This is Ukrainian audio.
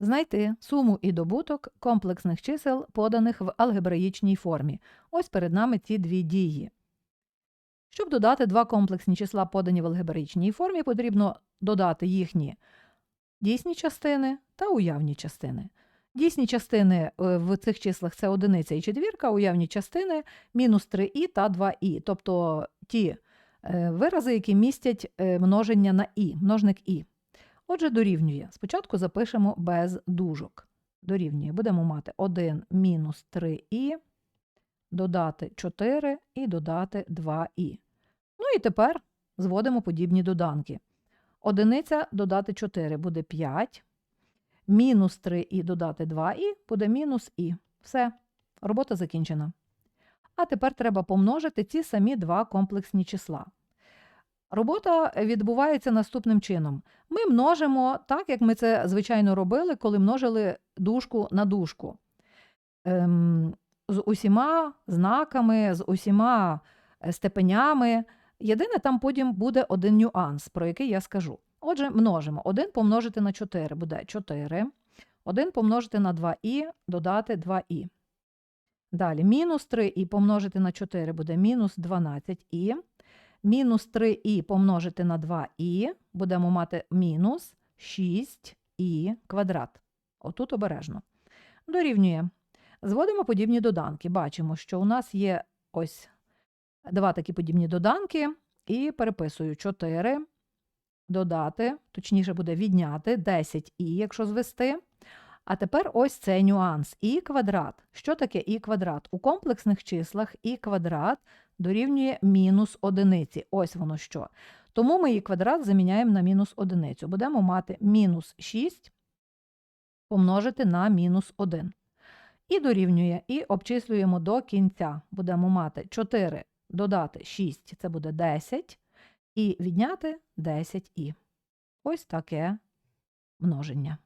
Знайти суму і добуток комплексних чисел, поданих в алгебраїчній формі. Ось перед нами ці дві дії. Щоб додати два комплексні числа, подані в алгебраїчній формі, потрібно додати їхні дійсні частини та уявні частини. Дійсні частини е, в цих числах це одиниця і четвірка, уявні частини мінус 3і та 2і, тобто ті е, вирази, які містять е, множення на і, множник і. Отже, дорівнює. Спочатку запишемо без дужок. Дорівнює. Будемо мати 1 мінус 3і, додати 4 і додати 2і. Ну і тепер зводимо подібні доданки. Одиниця додати 4 буде 5. Мінус 3 і додати 2і буде мінус і. Все, робота закінчена. А тепер треба помножити ці самі два комплексні числа. Робота відбувається наступним чином. Ми множимо так, як ми це звичайно робили, коли множили дужку на дужку. Ем, з усіма знаками, з усіма е, степенями. Єдине, там потім буде один нюанс, про який я скажу. Отже, множимо. 1 помножити на 4 буде 4. 1 помножити на 2і, додати 2і. Далі, мінус 3і помножити на 4 буде мінус 12і. Мінус 3і помножити на 2і, будемо мати мінус 6і квадрат. Отут обережно. Дорівнює. Зводимо подібні доданки. Бачимо, що у нас є ось два такі подібні доданки, і переписую 4 додати, точніше буде відняти 10і, якщо звести. А тепер ось цей нюанс. І квадрат. Що таке і квадрат? У комплексних числах і квадрат дорівнює мінус одиниці. Ось воно що. Тому ми і квадрат заміняємо на мінус одиницю. Будемо мати мінус 6 помножити на мінус 1. І дорівнює, і обчислюємо до кінця. Будемо мати 4 додати 6, це буде 10, і відняти 10і. Ось таке множення.